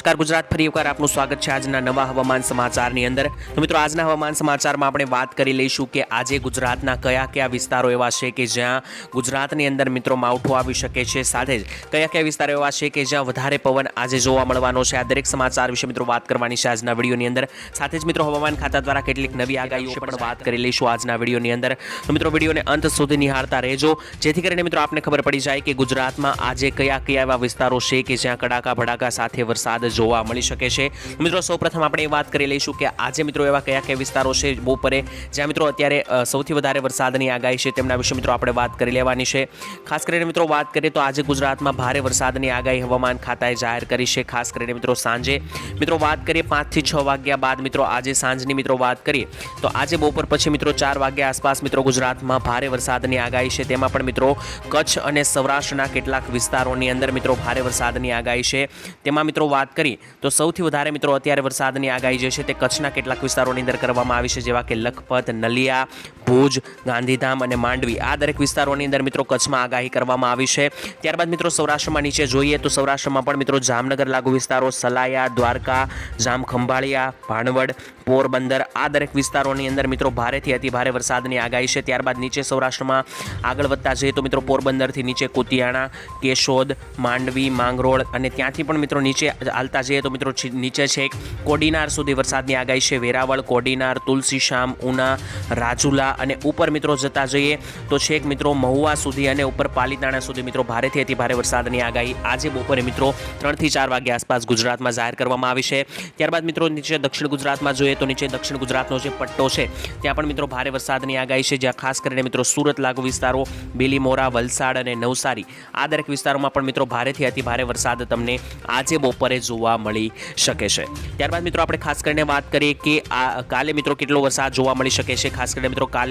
નમસ્કાર ગુજરાત ફરી એકવાર આપનું સ્વાગત છે આજના નવા હવામાન સમાચારની અંદર. તો મિત્રો, આજના હવામાન સમાચારમાં આપણે વાત કરી લઈશું કે આજે ગુજરાતના કયા કયા વિસ્તારો એવા છે કે જ્યાં ગુજરાતની અંદર મિત્રો માવઠું આવી શકે છે. સાથે જ કયા કયા વિસ્તારો એવા છે કે જ્યાં વધારે પવન આજે જોવા મળવાનો છે. આ દરેક સમાચાર વિશે મિત્રો વાત કરવાની છે આજના વિડીયોની અંદર. સાથે જ મિત્રો, હવામાન ખાતા દ્વારા કેટલીક નવી આગાહીઓ પણ વાત કરી લઈશું આજના વિડીયોની અંદર. તો મિત્રો, વિડીયોને અંત સુધી નિહાળતા રહેજો. જેથી કરીને મિત્રો, આપને ખબર પડી જાય કે ગુજરાતમાં આજે કયા કયા એવા વિસ્તારો છે કે જ્યાં કડાકા ભડાકા સાથે વરસાદ જોવા મળી શકે છે. મિત્રો, સૌપ્રથમ આપણે એ વાત કરી લઈશું કે આજે મિત્રો એવા કયા કયા વિસ્તારો છે બપોરે જ્યાં મિત્રો અત્યારે સૌથી વધારે વરસાદની આગાહી છે તેમના વિશે મિત્રો આપણે વાત કરી લેવાની છે. ખાસ કરીને મિત્રો વાત કરીએ તો આજે ગુજરાતમાં ભારે વરસાદની આગાહી હવામાન ખાતાએ જાહેર કરી છે. ખાસ કરીને મિત્રો સાંજે, મિત્રો વાત કરીએ પાંચથી છ વાગ્યા બાદ મિત્રો આજે સાંજની મિત્રો વાત કરીએ, તો આજે બપોર પછી મિત્રો ચાર વાગ્યા આસપાસ મિત્રો ગુજરાતમાં ભારે વરસાદની આગાહી છે. તેમાં પણ મિત્રો કચ્છ અને સૌરાષ્ટ્રના કેટલાક વિસ્તારોની અંદર મિત્રો ભારે વરસાદની આગાહી છે. તેમાં મિત્રો વાત કરી. તો સૌથી વધારે મિત્રો અત્યારે વરસાદની આગાહી જે છે તે કચ્છના કેટલાક વિસ્તારોની અંદર કરવામાં આવી છે, જેવા કે લખપત, નલિયા ભુજ, ગાંધીધામ અને માંડવી. આ દરેક વિસ્તારોની અંદર મિત્રો કચ્છમાં આગાહી કરવામાં આવી છે. ત્યારબાદ મિત્રો સૌરાષ્ટ્રમાં નીચે જોઈએ તો સૌરાષ્ટ્રમાં પણ મિત્રો જામનગર લાગુ વિસ્તારો સલાયા, દ્વારકા, જામખંભાળિયા, ભાણવડ, પોરબંદર આ દરેક વિસ્તારોની અંદર મિત્રો ભારેથી અતિભારે વરસાદની આગાહી છે. ત્યારબાદ નીચે સૌરાષ્ટ્રમાં આગળ વધતા જઈએ તો મિત્રો પોરબંદરથી નીચે કુતિયાણા, કેશોદ, માંડવી, માંગરોળ અને ત્યાંથી પણ મિત્રો નીચે હાલતા જઈએ તો મિત્રો છી- નીચે છેક કોડીનાર સુધી વરસાદની આગાહી છે. વેરાવળ, કોડીનાર, તુલસીશ્યામ, ઉના, રાજુલા અને ઉપર મિત્રો જતા જઈએ તો છેક મિત્રો મહુવા સુધી અને ઉપર પાલીતાણા સુધી મિત્રો ભારેથી અતિ ભારે વરસાદની આગાહી આજે બપોરે મિત્રો ત્રણથી ચાર વાગ્યા આસપાસ ગુજરાતમાં જાહેર કરવામાં આવી છે. ત્યારબાદ મિત્રો નીચે દક્ષિણ ગુજરાતમાં જોઈએ તો નીચે દક્ષિણ ગુજરાતનો જે પટ્ટો છે, ત્યાં પણ મિત્રો ભારે વરસાદની આગાહી છે, જ્યાં ખાસ કરીને મિત્રો સુરત લાગુ વિસ્તારો, બીલીમોરા, વલસાડ અને નવસારી આ દરેક વિસ્તારોમાં પણ મિત્રો ભારેથી અતિ ભારે વરસાદ તમને આજે બપોરે જોવા મળી શકે છે. ત્યારબાદ મિત્રો આપણે ખાસ કરીને વાત કરીએ કે આ કાલે મિત્રો કેટલો વરસાદ જોવા મળી શકે છે, ખાસ કરીને મિત્રો કાલે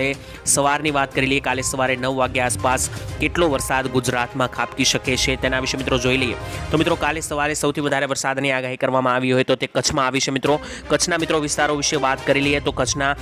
સવારની વાત કરી લઈએ. કાલે સવારે નવ વાગ્યા આસપાસ કેટલો વરસાદ ગુજરાતમાં ખાબકી શકે છે તેના વિશે મિત્રો જોઈ લઈએ. તો મિત્રો, કાલે સવારે સૌથી વધારે વરસાદની આગાહી કરવામાં આવી હોય તો તે કચ્છમાં આવી છે મિત્રો. કચ્છના મિત્રો વિસ્તારો વિશે વાત કરી લઈએ તો કચ્છના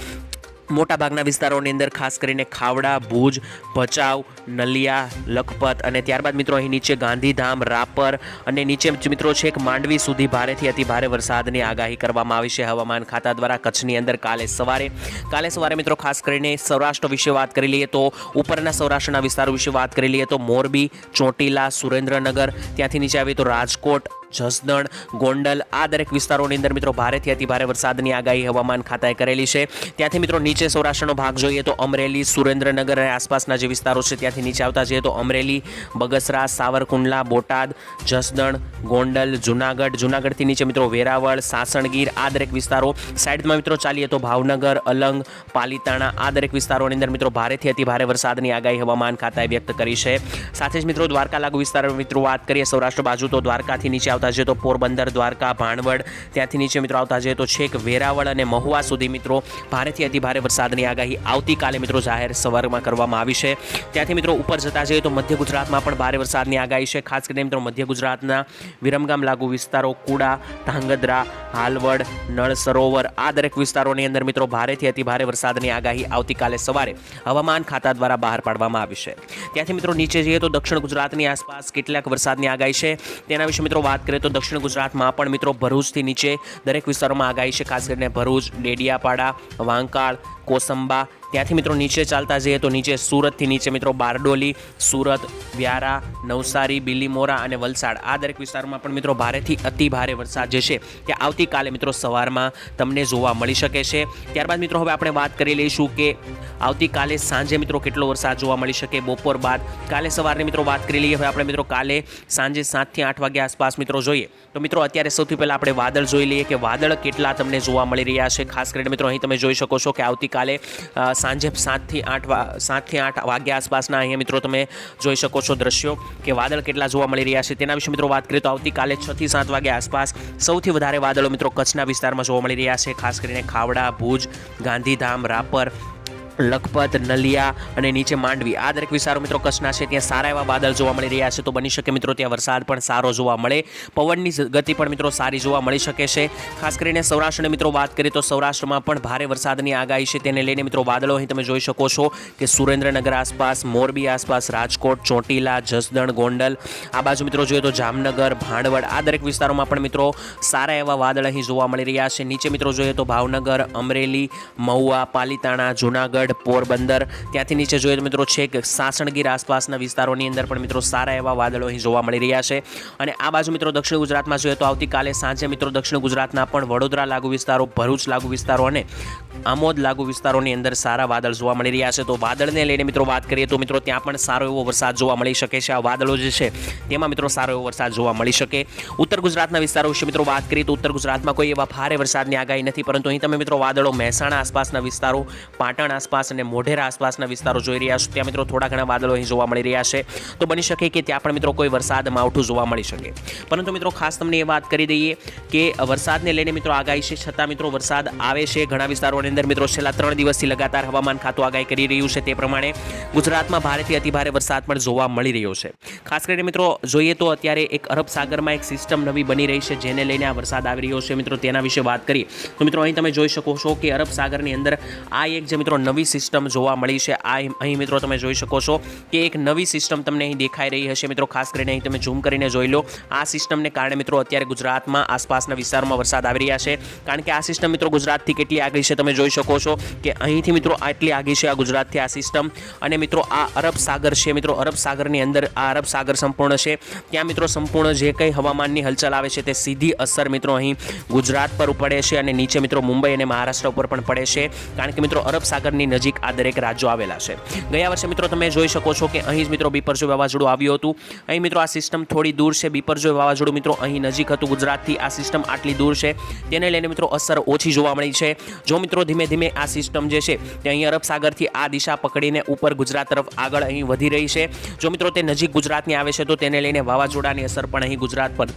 મોટાભાગના વિસ્તારોની અંદર ખાસ કરીને ખાવડા, ભુજ, ભચાઉ, નલિયા, લખપત અને ત્યારબાદ મિત્રો અહીં નીચે ગાંધીધામ, રાપર અને નીચે મિત્રો છેક માંડવી સુધી ભારેથી અતિભારે વરસાદની આગાહી કરવામાં આવી છે. હવામાન ખાતા દ્વારા કચ્છની અંદર કાલે સવારે કાલે સવારે મિત્રો ખાસ કરીને સૌરાષ્ટ્ર વિશે વાત કરી લઈએ તો ઉપરના સૌરાષ્ટ્રના વિસ્તારો વિશે વાત કરી લઈએ તો મોરબી, ચોટીલા, સુરેન્દ્રનગર, ત્યાંથી નીચે આવીએ તો રાજકોટ જસદણ, ગોંડલ આ દરેક વિસ્તારોની અંદર મિત્રો ભારેથી અતિભારે વરસાદની આગાહી હવામાન ખાતાએ કરેલી છે. ત્યાંથી મિત્રો નીચે સૌરાષ્ટ્રનો ભાગ જોઈએ તો અમરેલી, સુરેન્દ્રનગર અને આસપાસના જે વિસ્તારો છે ત્યાંથી નીચે આવતા જઈએ તો અમરેલી, બગસરા, સાવરકુંડલા, બોટાદ, જસદણ, ગોંડલ, જુનાગઢ, જુનાગઢથી નીચે મિત્રો વેરાવળ, સાસણગીર આ દરેક વિસ્તારો સાઈડમાં મિત્રો ચાલીએ તો ભાવનગર, અલંગ, પાલીતાણા આ દરેક વિસ્તારોની અંદર મિત્રો ભારેથી અતિભારે વરસાદની આગાહી હવામાન ખાતાએ વ્યક્ત કરી છે. સાથે જ મિત્રો દ્વારકા લાગુ વિસ્તાર મિત્રો વાત કરીએ સૌરાષ્ટ્ર બાજુ તો દ્વારકાથી નીચે આવતા જઈએ તો પોરબંદર, દ્વારકા, ભાણવડ, ત્યાંથી નીચે મિત્રો આવતા જઈએ તો છેક વેરાવળ અને મહુવા સુધી મિત્રો ભારેથી અતિભારે વરસાદની આગાહી આવતીકાલે મિત્રો જાહેર સવારમાં કરવામાં આવી છે. ત્યાંથી મિત્રો ઉપર જતા જઈએ તો મધ્ય ગુજરાતમાં પણ ભારે વરસાદની આગાહી છે. ખાસ કરીને મિત્રો મધ્ય ગુજરાતના વિરમગામ, લાગુ વિસ્તારો, કુડા, ધાંગધ્રા, હાલવડ નળ સરોવર આ દરેક વિસ્તારોની અંદર મિત્રો ભારેથી અતિભારે વરસાદની આગાહી આવતીકાલે સવારે હવામાન ખાતા દ્વારા બહાર પાડવામાં આવી છે. ત્યાંથી મિત્રો નીચે જઈએ તો દક્ષિણ ગુજરાતની આસપાસ કેટલાક વરસાદની આગાહી છે. તેના વિશે મિત્રો વાત કરીએ તો દક્ષિણ ગુજરાતમાં પણ મિત્રો ભરૂચથી નીચે દરેક વિસ્તારોમાં આગાહી છે. ખાસ કરીને ભરૂચ, ડેડિયાપાડા, વાંકાળ, કોસંબા ત્યાંથી મિત્રો નીચે ચાલતા જઈએ તો નીચે સુરતથી નીચે મિત્રો બારડોલી, સુરત, વ્યારા, નવસારી, બિલીમોરા અને વલસાડ. આ દરેક વિસ્તારમાં પણ મિત્રો ભારેથી અતિ ભારે વરસાદ જે છે તે આવતીકાલે મિત્રો સવારમાં તમને જોવા મળી શકે છે. ત્યારબાદ મિત્રો હવે આપણે વાત કરી લઈશું કે આવતીકાલે સાંજે મિત્રો કેટલો વરસાદ જોવા મળી શકે બપોર બાદ. કાલે સવારની મિત્રો વાત કરી લઈએ, હવે આપણે મિત્રો કાલે સાંજે સાતથી આઠ વાગ્યા આસપાસ મિત્રો જોઈએ. તો મિત્રો અત્યારે સૌથી પહેલાં આપણે વાદળ જોઈ લઈએ કે વાદળ કેટલા તમને જોવા મળી રહ્યા છે. ખાસ કરીને મિત્રો અહીં તમે જોઈ શકો છો કે આવતીકાલે સાંજે સાતથી આઠ સાતથી આઠ વાગ્યા આસપાસના અહીંયા મિત્રો તમે જોઈ શકો છો દ્રશ્યો કે વાદળ કેટલા જોવા મળી રહ્યા છે. તેના વિશે મિત્રો વાત કરીએ તો આવતીકાલે છથી સાત વાગ્યા આસપાસ સૌથી વધારે વાદળો મિત્રો કચ્છના વિસ્તારમાં જોવા મળી રહ્યા છે. ખાસ કરીને ખાવડા, ભુજ, ગાંધીધામ, રાપર લખપત, નલિયા અને નીચે માંડવી. આ દરેક વિસ્તારો મિત્રો કચ્છના છે. ત્યાં સારા એવા વાદળ જોવા મળી રહ્યા છે. તો બની શકે મિત્રો ત્યાં વરસાદ પણ સારો જોવા મળે. પવનની ગતિ પણ મિત્રો સારી જોવા મળી શકે છે. ખાસ કરીને સૌરાષ્ટ્રની મિત્રો વાત કરીએ તો સૌરાષ્ટ્રમાં પણ ભારે વરસાદની આગાહી છે. તેને લઈને મિત્રો વાદળો અહીં તમે જોઈ શકો છો કે સુરેન્દ્રનગર આસપાસ, મોરબી આસપાસ, રાજકોટ, ચોટીલા, જસદણ, ગોંડલ, આ બાજુ મિત્રો જોઈએ તો જામનગર, ભાંડવડ, આ દરેક વિસ્તારોમાં પણ મિત્રો સારા એવા વાદળ અહીં જોવા મળી રહ્યા છે. નીચે મિત્રો જોઈએ તો ભાવનગર, અમરેલી, મહુવા, પાલીતાણા, જુનાગઢ પોરબંદર. ત્યાંથી નીચે જોઈએ તો મિત્રો છેક સાસણગીર આસપાસના વિસ્તારોની અંદર પણ મિત્રો સારા એવા વાદળો અહીં જોવા મળી રહ્યા છે. અને આ બાજુ મિત્રો દક્ષિણ ગુજરાતમાં જોઈએ તો આવતીકાલે સાંજે મિત્રો દક્ષિણ ગુજરાતના પણ વડોદરા લાગુ વિસ્તારો, ભરૂચ લાગુ વિસ્તારો અને આમોદ લાગુ વિસ્તારોની અંદર સારા વાદળ જોવા મળી રહ્યા છે. તો વાદળને લઈને મિત્રો વાત કરીએ તો મિત્રો ત્યાં પણ સારો એવો વરસાદ જોવા મળી શકે છે. આ વાદળો જે છે તેમાં મિત્રો સારો એવો વરસાદ જોવા મળી શકે. ઉત્તર ગુજરાતના વિસ્તારો વિશે મિત્રો વાત કરીએ તો ઉત્તર ગુજરાતમાં કોઈ એવા ભારે વરસાદની આગાહી નથી. પરંતુ અહીં તમે મિત્રો વાદળો મહેસાણા આસપાસના વિસ્તારો, પાટણ આસપાસ અને મોઢેરા આસપાસના વિસ્તારો જોઈ રહ્યા છો. ત્યાં મિત્રો થોડા ઘણા વાદળો અહીં જોવા મળી રહ્યા છે. તો બની શકે કે ત્યાં પણ મિત્રો કોઈ વરસાદ માવઠું જોવા મળી શકે. પરંતુ મિત્રો ખાસ તમને એ વાત કરી દઈએ કે વરસાદને લઈને મિત્રો આગાહી છે. છતાં મિત્રો વરસાદ આવે છે ઘણા વિસ્તારોની અંદર. મિત્રો છેલ્લા ત્રણ દિવસથી લગાતાર હવામાન ખાતું આગાહી કરી રહ્યું છે. તે પ્રમાણે ગુજરાતમાં ભારેથી અતિભારે વરસાદ પણ જોવા મળી રહ્યો છે. ખાસ કરીને મિત્રો જોઈએ તો અત્યારે એક અરબ સાગરમાં એક સિસ્ટમ નવી બની રહી છે, જેને લઈને આ વરસાદ આવી રહ્યો છે. મિત્રો તેના વિશે વાત કરીએ તો મિત્રો અહીં તમે જોઈ શકો છો કે અરબ સાગરની અંદર આ એક જે મિત્રો નવી સિસ્ટમ જોવા મળી છે. આ અહીં મિત્રો તમે જોઈ શકો છો કે એક નવી સિસ્ટમ તમને અહીં દેખાઈ રહી હશે. મિત્રો, ખાસ કરીને અહીં તમે ઝૂમ કરીને જોઈ લો. આ સિસ્ટમને કારણે મિત્રો અત્યારે ગુજરાતમાં આસપાસના વિસ્તારોમાં વરસાદ આવી રહ્યા છે. કારણ કે આ સિસ્ટમ મિત્રો ગુજરાતથી કેટલી આગળ છે તમે જોઈ શકો છો કે અહીંથી મિત્રો આટલી આગળ છે આ ગુજરાતથી આ સિસ્ટમ અને મિત્રો, આ અરબ સાગર છે. મિત્રો, અરબ સાગરની અંદર આ અરબ સાગર સંપૂર્ણ છે. ત્યાં મિત્રો સંપૂર્ણ જે કંઈ હવામાનની હલચલ આવે છે તે સીધી અસર મિત્રો અહીં ગુજરાત પર પડે છે અને નીચે મિત્રો મુંબઈ અને મહારાષ્ટ્ર ઉપર પણ પડે છે. કારણ કે મિત્રો અરબ સાગરની નજીક આ દરેક રાજ્યો આવેલા છે. ગયા વર્ષે મિત્રો તમે જોઈ શકો છો કે અહીં જ મિત્રો બીપરજોય વાવાઝોડું આવ્યું હતું. અહીં મિત્રો આ સિસ્ટમ થોડી દૂર છે. બીપરજોય વાવાઝોડું મિત્રો અહીં નજીક હતું. ગુજરાતથી આ સિસ્ટમ આટલી દૂર છે. તેને લઈને મિત્રો અસર ઓછી જોવા મળી છે. જો મિત્રો ધીમે ધીમે આ સિસ્ટમ જે છે તે અહીં અરબ સાગરથી આ દિશા પકડીને ઉપર ગુજરાત તરફ આગળ અહીં વધી રહી છે. જો મિત્રો તે નજીક ગુજરાતની આવે છે તો તેને લઈને વાવાઝોડાની અસર પણ અહીં ગુજરાત પર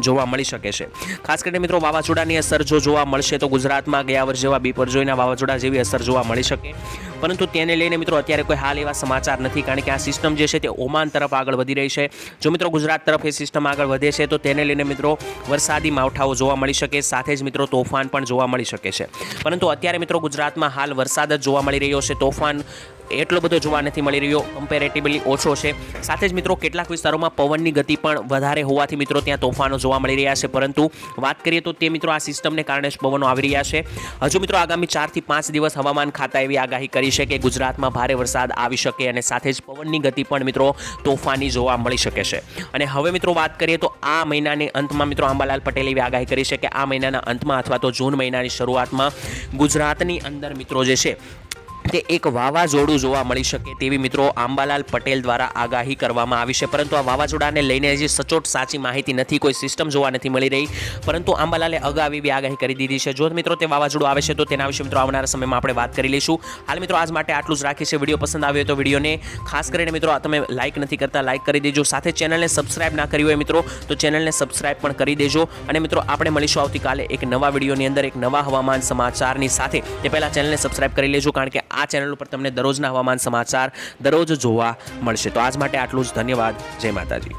જોવા મળી શકે છે. ખાસ કરીને મિત્રો, વાવાઝોડાની અસર જો જોવા મળશે તો ગુજરાતમાં ગયા વર્ષ જેવા બીપરજોયના વાવાઝોડા જેવી અસર જોવા મળી શકે. પરંતુ તેને લઈને મિત્રો, અત્યારે કોઈ હાલ એવા સમાચાર નથી, કારણ કે આ સિસ્ટમ જે છે તે ઓમાન તરફ આગળ વધી રહી છે. જો મિત્રો, ગુજરાત તરફ એ સિસ્ટમ આગળ વધે છે, તો તેને લઈને મિત્રો, વરસાદી માવઠાઓ જોવા મળી શકે, સાથે જ મિત્રો, તોફાન પણ જોવા મળી શકે છે. પરંતુ અત્યારે મિત્રો, ગુજરાતમાં હાલ વરસાદ જ જોવા મળી રહ્યો છે. તોફાન એટલો બધો જોવા નથી મળી રહ્યો. કમ્પેરેટિવલી ઓછો છે. સાથે જ મિત્રો, કેટલાક વિસ્તારોમાં પવનની ગતિ પણ વધારે હોવાથી મિત્રો ત્યાં તોફાનો જોવા મળી રહ્યા છે. પરંતુ વાત કરીએ તો તે મિત્રો આ સિસ્ટમને કારણે જ પવનો આવી રહ્યા છે. હજુ મિત્રો આગામી ચારથી પાંચ દિવસ હવામાન ખાતા એવી આગાહી કરી છે કે ગુજરાતમાં ભારે વરસાદ આવી શકે અને સાથે જ પવનની ગતિ પણ મિત્રો તોફાની જોવા મળી શકે છે. અને હવે મિત્રો વાત કરીએ તો આ મહિનાની અંતમાં મિત્રો આંબાલાલ પટેલે એવી આગાહી કરી છે કે આ મહિનાના અંતમાં અથવા તો જૂન મહિનાની શરૂઆતમાં ગુજરાતની અંદર મિત્રો જે છે તે એક વાવાઝોડું જોવા મળી શકે તેવી મિત્રો આંબાલાલ પટેલ દ્વારા આગાહી કરવામાં આવી છે. પરંતુ આ વાવાઝોડાને લઈને હજી સચોટ સાચી માહિતી નથી. કોઈ સિસ્ટમ જોવા નથી મળી રહી. પરંતુ આંબાલાલે અગાઉ એવી આગાહી કરી દીધી છે. જો મિત્રો તે વાવાઝોડું આવે છે તો તેના વિશે મિત્રો આવનારા સમયમાં આપણે વાત કરી લઈશું. હાલ મિત્રો આજ માટે આટલું જ રાખીએ છીએ. વીડિયો પસંદ આવ્યો તો વિડીયોને ખાસ કરીને મિત્રો તમે લાઇક નથી કરતા લાઇક કરી દેજો. સાથે ચેનલને સબસ્ક્રાઇબ ના કરી હોય મિત્રો, તો ચેનલને સબસ્ક્રાઇબ પણ કરી દેજો. અને મિત્રો આપણે મળીશું આવતીકાલે એક નવા વિડીયોની અંદર, એક નવા હવામાન સમાચારની સાથે. તે પહેલાં ચેનલને સબસ્ક્રાઇબ કરી લેજો, કારણ કે આ ચેનલ ઉપર તમને દરરોજના હવામાન સમાચાર દરરોજ જોવા મળશે. તો આજ માટે આટલું જ. ધન્યવાદ. જય માતાજી.